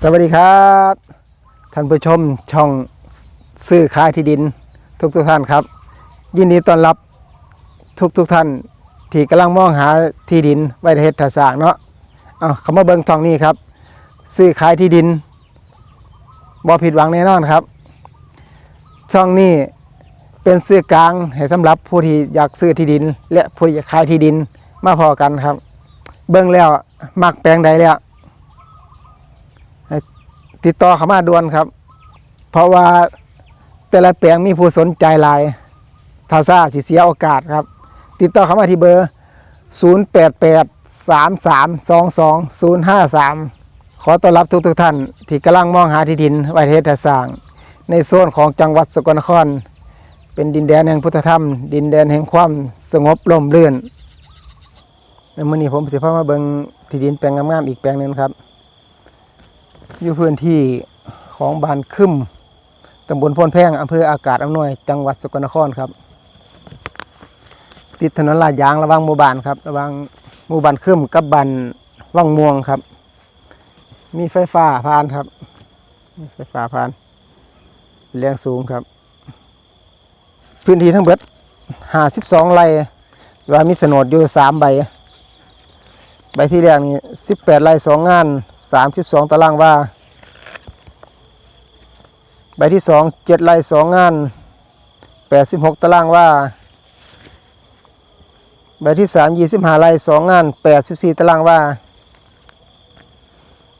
สวัสดีครับ ท่านผู้ชมช่องซื้อขายที่ดินทุกทุกท่านครับ ยินดีต้อนรับทุกทุกท่านที่กำลังมองหาที่ดินไว้ในเฮ็ดทาสางเนาะเอาคำว่าเบิ้งช่องนี้ครับ ซื้อขายที่ดินบ่ผิดหวังแน่นอนครับ ช่องนี้เป็นซื้อกลางให้สำหรับผู้ที่อยากซื้อที่ดิน และผู้ที่อยากขายที่ดินมาพอกันครับ เบิ่งแล้วมักแปลงใดแล้ว ติดต่อเข้ามาด่วนครับ เพราะว่าแต่ละแปลงมีผู้สนใจหลายทาซ่าสิเสียโอกาสครับ ติดต่อเข้ามาที่เบอร์ 0883322053 ขอต้อนรับทุกทุกท่าน ที่กำลังมองหาที่ดินไว้เทศทสร้าง ในโซนของจังหวัดสกลนคร เป็นดินแดนแห่งพุทธธรรม ดินแดนแห่งความสงบร่มรื่นในมื้อนี้ผมสิพามาเบิ่งที่ดินแปลงงามๆอีกแปลงหนึ่งครับ อยู่พื้นที่ของบ้านคึมตำบลพนแพงอำเภออากาศอำนวย จังหวัดสกลนครครับ ติดถนนลาดยางระหว่างหมู่บ้านครับระหว่างหมู่บ้านคึมกับบ้านว่างม่วงครับ มีไฟฟ้าผ่านครับ มีไฟฟ้าผ่านแรงสูงครับ พื้นที่ทั้งเบิด52ไร่ว่ามีโฉนดอยู่3ใบ ใบที่แรกนี่18ไร่2งาน32ตารางวาใบที่สอง7ไร่2งาน86ตารางวาใบที่สาม25ไร่2งาน84ตารางวา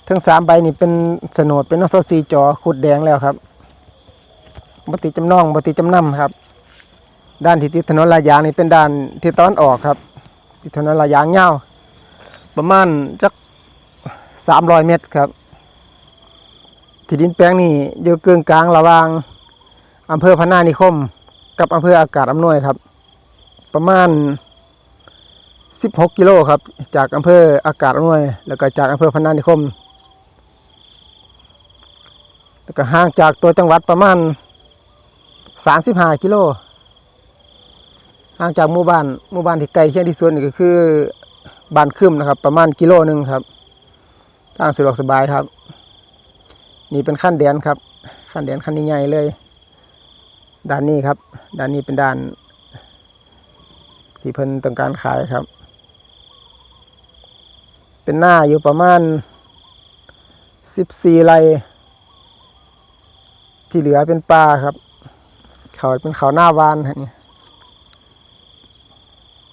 ทั้งสามใบนี่เป็นโฉนดเป็นนอสซีจอขุดแดงแล้วครับบติจำนองบติจำนำครับ ด้านที่ติดถนนลาดยางนี่เป็นด้านที่ตอนออกครับติดถนนลาดยางยาว ประมาณจักสามร้อยเมตรครับ ที่ดินแปลงนี้อยู่กึ่งกลางระหว่างอำเภอพนานิคม กับอำเภออากาศอำนวยครับ ประมาณ 16 กิโลครับ จากอำเภออากาศอำนวย แล้วก็จากอำเภอพนานิคม แล้วก็ห่างจากตัวจังหวัดประมาณ 35 กิโลห่างจากหมู่บ้านหมู่บ้านที่ไกลเคียงที่สุดนี่ก็คือ บ้านคึมนะครับ ประมาณกิโลหนึ่งครับทางสะดวกสบายครับ นี่เป็นขั้นแดนครับ ขั้นแดนขั้นใหญ่เลย ด้านนี้ครับ ด้านนี้เป็นด้าน ที่เพิ่นต้องการขายครับ เป็นหน้าอยู่ประมาณสิบสี่ไร่ที่เหลือเป็นป่าครับ เขาเป็นเขาหน้าวานนี่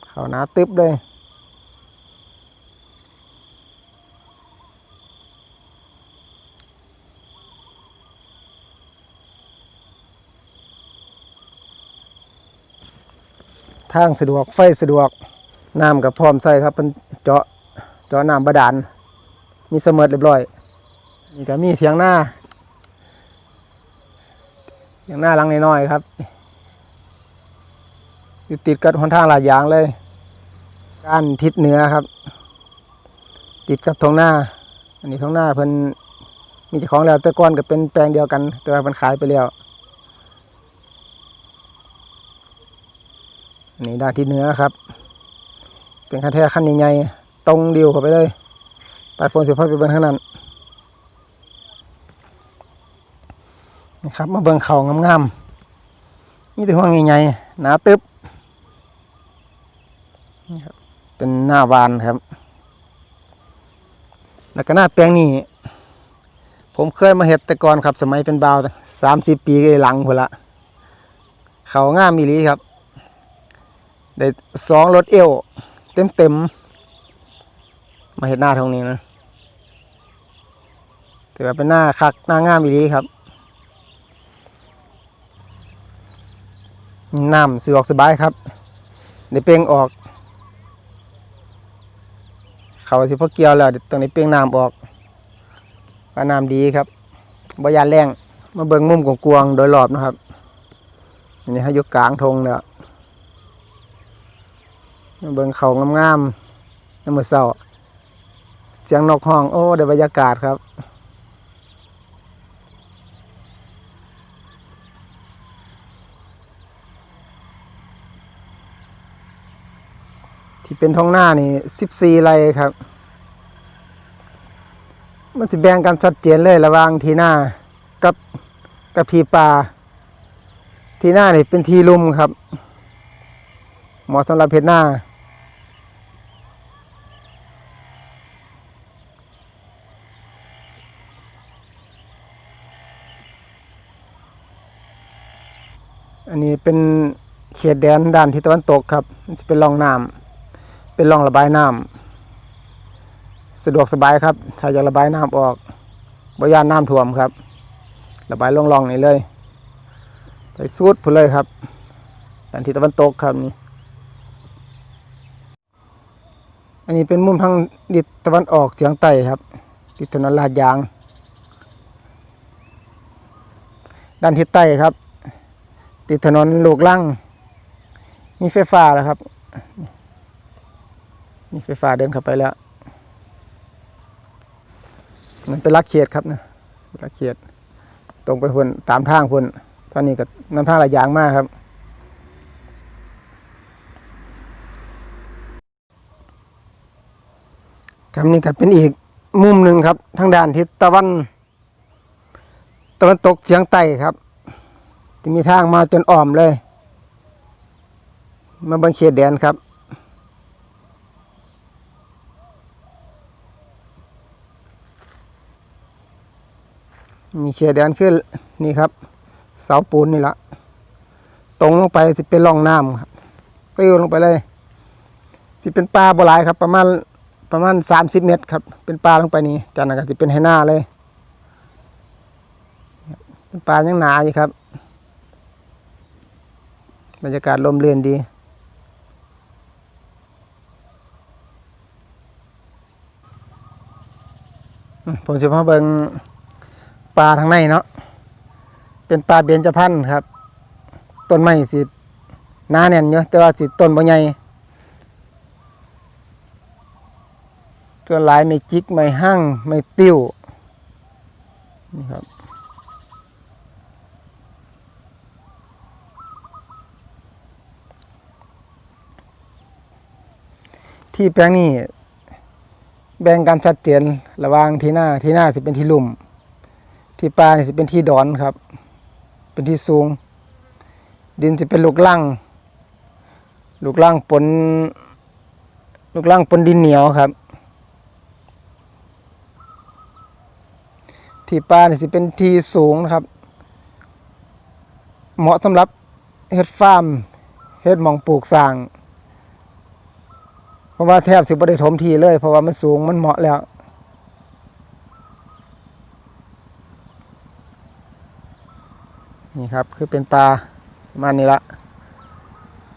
เขาหนาตึบเลย ทางสะดวกไฟสะดวกน้ำกับพร้อมใส่ครับเป็นเจาะเจาะน้ำบาดาลมีเสมอเรียบร้อยนี่ก็มีเถียงหน้าเถียงหน้าลังน้อยๆครับอยู่ติดกับหนทางหลาดยางเลย ด้านทิศเหนือครับ ติดกับทงหน้า อันนี้ทงหน้าเพิ่นมีเจ้าของแล้วแต่ก่อนก็เป็นแปลงเดียวกัน แต่ว่าเพิ่นขายไปแล้ว นนี้ด้านที่เหนือครับ เป็นคันแท้ขั้นใหญ่ๆตรงเดียวเข้าไปเลยไปพลสิพ่อไปเบิ้งข้างนั้นนะครับมาเบิ้งเขางามๆนี่แต่ห้องใหญ่ๆหนาตึบนี่ครับเป็นหน้าวานครับ แล้วก็หน้าแปลงนี่ผมเคยมาเห็ดแต่ก่อนครับ สมัยเป็นบ่าวสามสิบปีหลังพุ่นละเขางามมีลีครับ ได้สองรถเอวเต็มเต็มๆมาเห็นหน้าตรงนี้นะถือว่าเป็นหน้าคักหน้างามอีดีครับน้ำสะดวกสบายครับในเป่งออก เขาสิพอเกี่ยวแล้วตรงนี้เป่งน้ำออกว่าน้ำดีครับบยานแรงมาเบิ่งมุมกวงๆโดยรอบนะครับอันนี้ให้ยกกลางทงเนี่ย เบิ่งเขางามๆน้ำมือเศร้าเสียงนกห้อง โอ้ได้บรรยากาศครับ ที่เป็นท้องหน้านี่สิบสี่ไร่ครับ มันสิแบ่งกันชัดเจนเลยระหว่างทีหน้ากับกับทีปลาทีหน้านี่เป็นทีลุมครับ เหมาะสำหรับเพชรหน้า อันนี้เป็นเขตแดนด้านทิศตะวันตกครับจะเป็นร่องน้ำเป็นร่องระบายน้ำสะดวกสบายครับ ถ้าอยากระบายน้ำออกบ่ยานน้ำท่วมครับ ระบายลงร่องนี่เลย ไปสุดพุ่นเลยครับด้านทิศตะวันตกครับนี่อันนี้เป็นมุมทางทิศตะวันออกเฉียงใต้ครับติดถนนลาดยาง ด้านทิศใต้ครับ ติดถนนลูกลังมีไฟฟ้าแล้วครับ มีไฟฟ้าเดินเข้าไปแล้ว มันเป็นลักเขียดครับนะลักเขียด ตรงไปคนตามทางคนตอนนี้ก็น้ำทางระยอย่างมากครับครับนี่ก็เป็นอีกมุมหนึ่งครับ ทางด้านทิศตะวัน ตะวันตกเฉียงใต้ครับ จะมีทางมาจนอ้อมเลย มาบังเขตแดนครับ นี่เขตแดนขึ้นนี่ครับ เสาปูนนี่ละตรงลงไปจะเป็นร่องน้ำครับติ้วลงไปเลยสิเป็นปลาโบหลายครับ ประมาณประมาณสามสิบเมตรครับ เป็นปลาลงไปนี่จากนั้นก็จะเป็นไหหน้าเลย เป็นปลายังหนาอยู่ครับ บรรยากาศลมเรือนดีผมจะมาเบิงปลาทางในเนาะเป็นปลาเบญจพรรณครับต้นไม้สิหนาแน่นเยอะแต่ว่าสิต้นบ่ใหญ่ตัวลายไม่จิกไม่หั่งไม่ติ้วนี่ครับ ที่แปลงนี้แบ่งกันชัดเจนระหว่างที่หน้าที่หน้าสิเป็นที่ลุ่ม ที่ปลาสิเป็นที่ดอนครับ เป็นที่สูง ดินสิเป็นลูกล่างลูกล่างปนลูกล่างปนดินเหนียวครับ ที่ปลาสิเป็นที่สูงนะครับ เหมาะสำหรับเฮ็ดฟาร์มเฮ็ดมองปลูกสร้าง ราะว่าแทบสิบ่ได้ถมทีเลย เพราะว่ามันสูงมันเหมาะแล้วนี่ครับคือเป็นปลามานี้ละ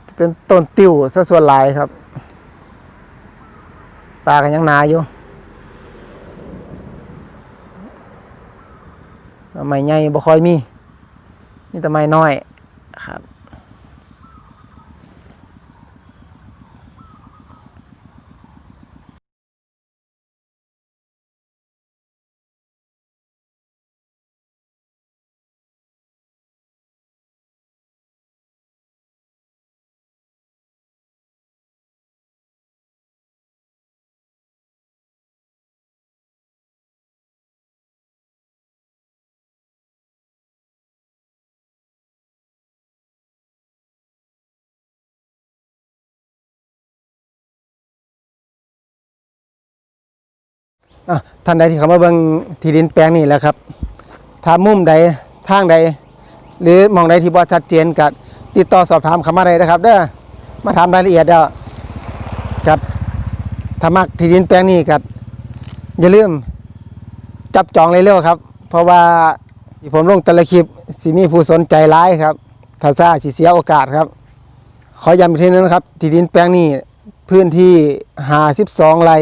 จะเป็นต้นติวซะส่วนหลายครับปลากันยังหนาอยู่ไม้ใหญ่บ่ค่อยมีมีแต่ไม้น้อย ท่านใดที่เขามาเบิ่งที่ดินแปลงนี้แหล้วครับถ้ามุมใดทางใด หรือมองใดที่บ่ชัดเจนก็ติดต่อสอบถามเขามาได้นะครับ เด้อมาถามรายละเอียดเด้อครับถ้ามักที่ดินแปลงนี้ก็อย่าลืมจับจองเร็วๆครับ เพราะว่าที่ผมลงแต่ละคลิปสิมีผู้สนใจหลายครับถ้าซ่าสิเสียโอกาสครับ ขอย้ำอีกทีนึงนะครับ ที่ดินแปลงนี้พื้นที่ 52 ไร่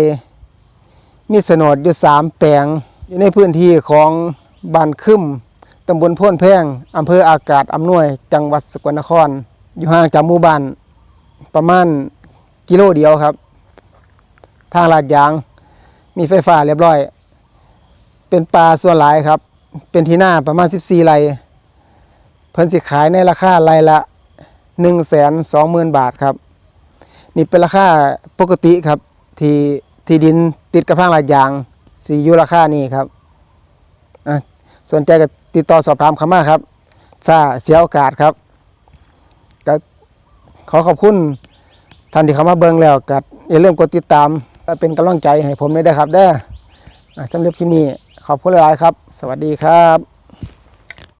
มีโฉนดอยู่สามแปลง อยู่ในพื้นที่ของบ้านคึมตำบลพ่นแพงอำเภออากาศอำนวย จังหวัดสกลนคร อยู่ห่างจากหมู่บ้านประมาณกิโลเดียวครับ ทางลาดยาง มีไฟฟ้าเรียบร้อย เป็นปลาส่วนหลายครับ เป็นที่หน้าประมาณ 14ไร่เพิ่นสิขายในราคาไร่ละ 1 2 0 0 0 0 บาทครับ นี่เป็นราคาปกติครับที่ ที่ดินติดกับทางลาดยางสีอยู่ราคานี้ครับสนใจก็ติดต่อสอบถามเขามาครับซาเสียโอกาสครับก็ขอขอบคุณท่านที่เข้ามาเบิ่งแล้วก็อย่าลืมกดติดตามและเป็นกำลังใจให้ผมด้วยนะครับเด้อสำหรับคลิปนี้ขอบคุณหลายๆครับ สวัสดีครับ